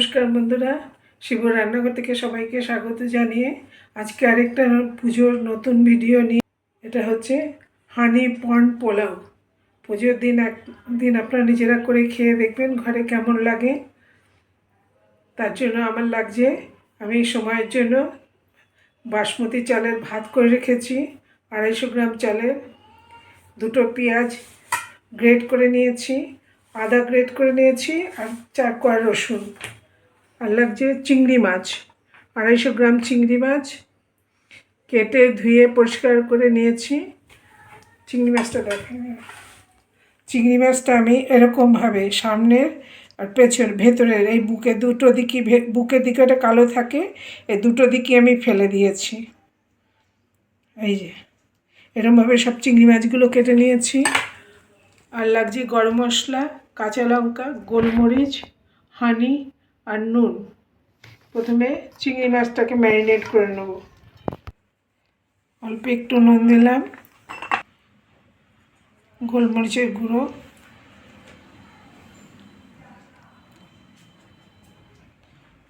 নমস্কার বন্ধুরা। শিব রান্নাঘর থেকে সবাইকে স্বাগত জানিয়ে আজকে আরেকটা পুজোর নতুন ভিডিও নিয়ে এটা হচ্ছে হানি পন পোলাও। পুজোর দিন একদিন আপনারা নিজেরা করে খেয়ে দেখবেন ঘরে কেমন লাগে। তার জন্য আমার লাগছে, আমি সময়ের জন্য বাসমতি চালের ভাত করে রেখেছি, আড়াইশো গ্রাম চালের। দুটো পেঁয়াজ গ্রেট করে নিয়েছি, আদা গ্রেট করে নিয়েছি আর চার কোয়া রসুন। আর লাগছে চিংড়ি মাছ। আড়াইশো গ্রাম চিংড়ি মাছ। কেটে ধুয়ে পরিষ্কার করে নিয়েছি। চিংড়ি মাছটা দেখেন। চিংড়ি মাছটা আমি এরকমভাবে সামনের আর পেছন ভেতরের এই বুকে দুটো দিকই বুকের দিকে একটা কালো থাকে, এই দুটো দিকই আমি ফেলে দিয়েছি। এই যে এরমভাবে সব চিংড়ি মাছগুলো কেটে নিয়েছি। আর লাগছে গরম মশলা, কাঁচা লঙ্কা, গোলমরিচ, হানি আর নুন। প্রথমে চিংড়ি মাছটাকে ম্যারিনেট করে নেব। অল্প একটু নুন দিলাম। গোলমরিচের গুঁড়ো।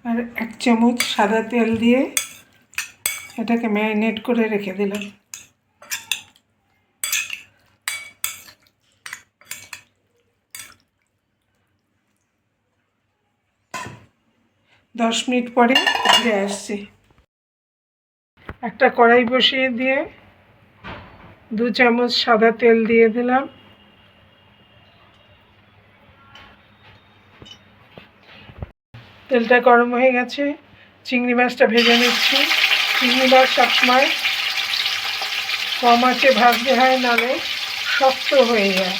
আর এক চামচ সাদা তেল দিয়ে এটাকে ম্যারিনেট করে রেখে দিলাম। দশ মিনিট পরে ফিরে আসছি। একটা কড়াই বসিয়ে দিয়ে দু চামচ সাদা তেল দিয়ে দিলাম। তেলটা গরম হয়ে গেছে। চিংড়ি মাছটা ভেজে নিচ্ছি। চিংড়ি মাছ সবসময় কম আছে, ভাজতে হয়, নালে শক্ত হয়ে যায়।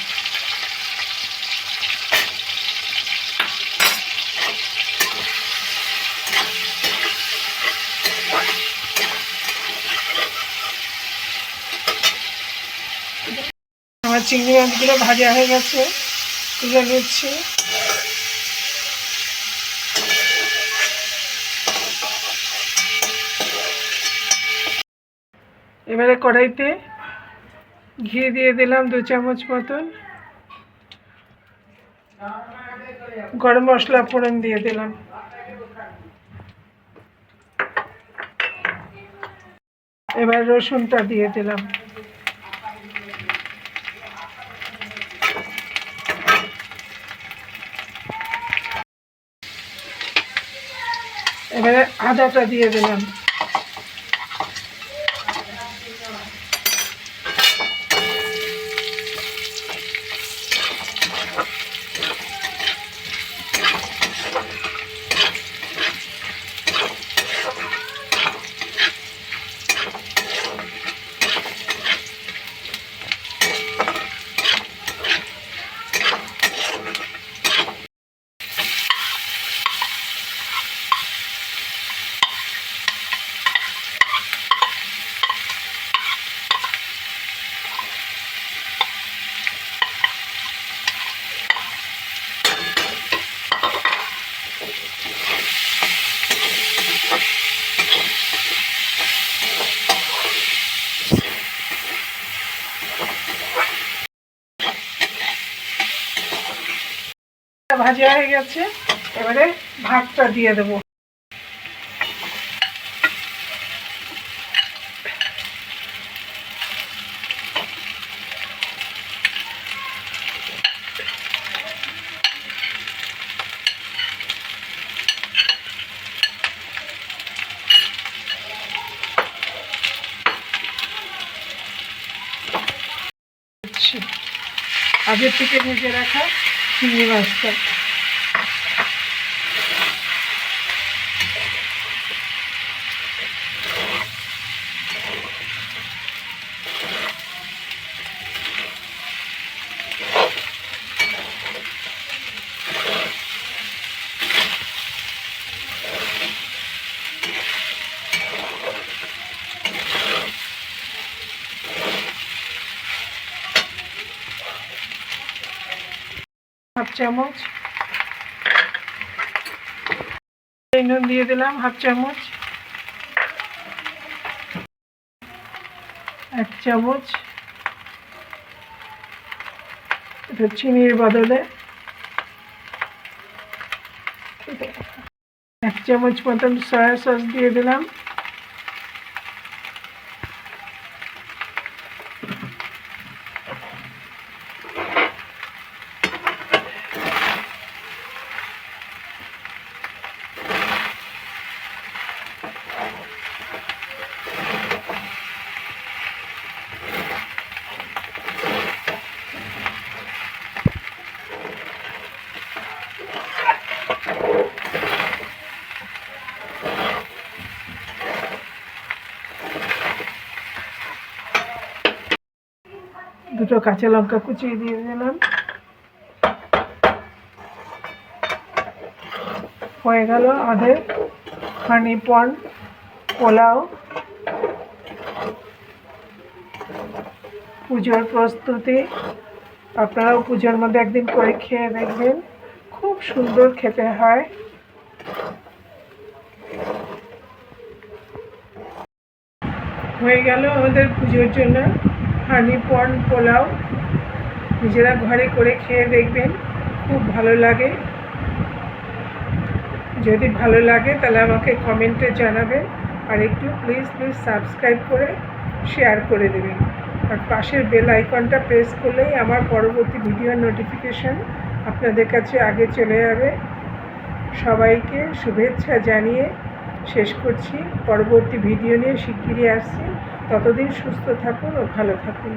আমার চিংড়ি মাছগুলো ভাজা হয়ে গেছে। তুলে নিচ্ছি। এবারে কড়াইতে ঘি দিয়ে দিলাম দু চামচ মতন। গরম মশলা ফোড়ন দিয়ে দিলাম। এবার রসুনটা দিয়ে দিলাম। এবারে আদাটা দিয়ে দিলাম। ভাজা হয়ে গেছে এবারে ভাতটা দিয়ে দেবো। আগের থেকে ভেজে রাখা চিংড়ি মাছটা। চামচ। নুন দিয়ে দিলাম হাফ চামচ। এক চামচ। এটা চিনির বদলে। এক চামচ মতন সয়া সস দিয়ে দিলাম। দুটো কাঁচা লঙ্কা কুচিয়ে দিয়ে দিলাম। হয়ে গেল আমাদের হানি পন পোলাও। পুজোর প্রস্তুতি। আপনারাও পুজোর মধ্যে একদিন করে খেয়ে দেখবেন। খুব সুন্দর খেতে হয়। হয়ে গেল আমাদের পুজোর জন্য। হানি পন পোলাও নিজেরা ঘরে করে খেয়ে দেখবেন, খুব ভালো লাগে। যদি ভালো লাগে তাহলে আমাকে কমেন্টে জানাবেন আর একটু প্লিজ প্লিজ সাবস্ক্রাইব করে শেয়ার করে দেবেন। আর পাশের বেল আইকনটা প্রেস করলেই আমার পরবর্তী ভিডিওর নোটিফিকেশান আপনাদের কাছে আগে চলে যাবে। সবাইকে শুভেচ্ছা জানিয়ে শেষ করছি। পরবর্তী ভিডিও নিয়ে শিগগিরই আসছি। ততদিন সুস্থ থাকুন ও ভালো থাকুন।